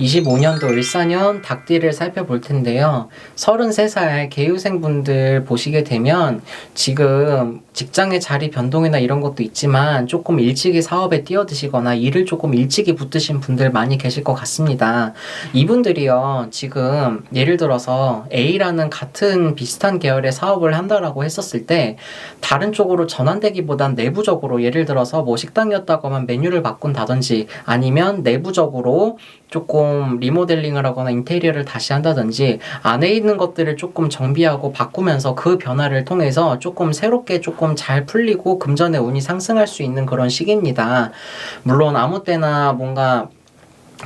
25년도 을사년 닭띠를 살펴볼 텐데요. 33살 개유생분들 보시게 되면 지금 직장의 자리 변동이나 이런 것도 있지만 조금 일찍이 사업에 뛰어드시거나 일을 조금 일찍이 붙으신 분들 많이 계실 것 같습니다. 이분들이요, 지금 예를 들어서 A라는 같은 비슷한 계열의 사업을 한다라고 했었을 때 다른 쪽으로 전환되기보단 내부적으로 예를 들어서 뭐 식당이었다고 하면 메뉴를 바꾼다든지 아니면 내부적으로 조금 리모델링을 하거나 인테리어를 다시 한다든지 안에 있는 것들을 조금 정비하고 바꾸면서 그 변화를 통해서 조금 새롭게 조금 잘 풀리고 금전의 운이 상승할 수 있는 그런 시기입니다. 물론 아무 때나 뭔가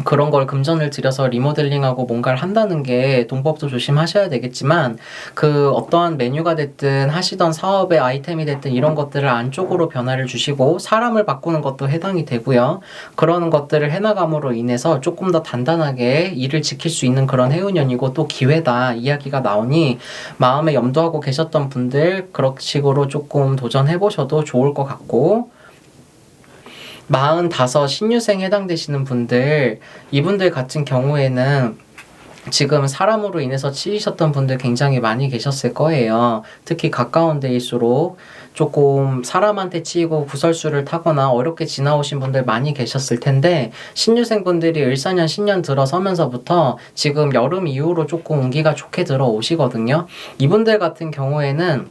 그런 걸 금전을 들여서 리모델링하고 뭔가를 한다는 게 동법도 조심하셔야 되겠지만 그 어떠한 메뉴가 됐든 하시던 사업의 아이템이 됐든 이런 것들을 안쪽으로 변화를 주시고 사람을 바꾸는 것도 해당이 되고요. 그런 것들을 해나감으로 인해서 조금 더 단단하게 일을 지킬 수 있는 그런 해운년이고 또 기회다 이야기가 나오니 마음에 염두하고 계셨던 분들 그런 식으로 조금 도전해 보셔도 좋을 것 같고 45 신유생 해당되시는 분들 이분들 같은 경우에는 지금 사람으로 인해서 치이셨던 분들 굉장히 많이 계셨을 거예요. 특히 가까운 데일수록 조금 사람한테 치이고 구설수를 타거나 어렵게 지나오신 분들 많이 계셨을 텐데 신유생 분들이 을사년 신년 들어서면서부터 지금 여름 이후로 조금 운기가 좋게 들어오시거든요. 이분들 같은 경우에는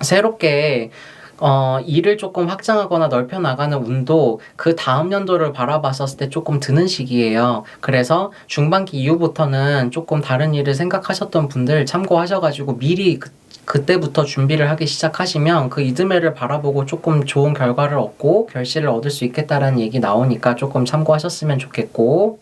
새롭게 어, 일을 조금 확장하거나 넓혀 나가는 운도 그 다음 연도를 바라봤었을 때 조금 드는 시기예요. 그래서 중반기 이후부터는 조금 다른 일을 생각하셨던 분들 참고하셔가지고 미리 그, 그때부터 준비를 하기 시작하시면 그 이듬해를 바라보고 조금 좋은 결과를 얻고 결실을 얻을 수 있겠다라는 얘기 나오니까 조금 참고하셨으면 좋겠고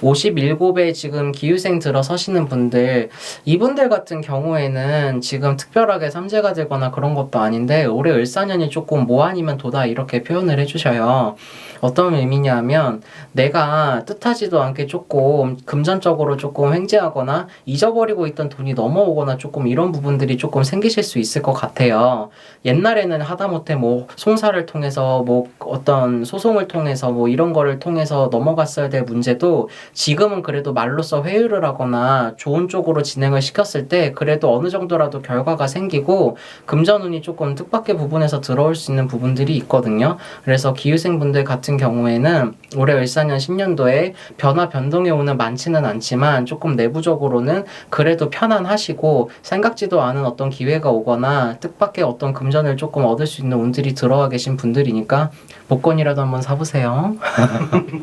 57에 지금 기후생 들어서시는 분들 이분들 같은 경우에는 지금 특별하게 삼재가 되거나 그런 것도 아닌데 올해 을사년이 조금 뭐 아니면 도다 이렇게 표현을 해주셔요. 어떤 의미냐면 내가 뜻하지도 않게 조금 금전적으로 조금 횡재하거나 잊어버리고 있던 돈이 넘어오거나 조금 이런 부분들이 조금 생기실 수 있을 것 같아요. 옛날에는 하다못해 뭐 송사를 통해서 뭐 어떤 소송을 통해서 뭐 이런 거를 통해서 넘어갔어야 될 문제도 지금은 그래도 말로써 회유를 하거나 좋은 쪽으로 진행을 시켰을 때 그래도 어느 정도라도 결과가 생기고 금전운이 조금 뜻밖의 부분에서 들어올 수 있는 부분들이 있거든요. 그래서 기후생분들 같은 경우에는 올해 을사년 10년도에 변화 변동의 운은 많지는 않지만 조금 내부적으로는 그래도 편안하시고 생각지도 않은 어떤 기회가 오거나 뜻밖의 어떤 금전을 조금 얻을 수 있는 운들이 들어와 계신 분들이니까 복권이라도 한번 사보세요.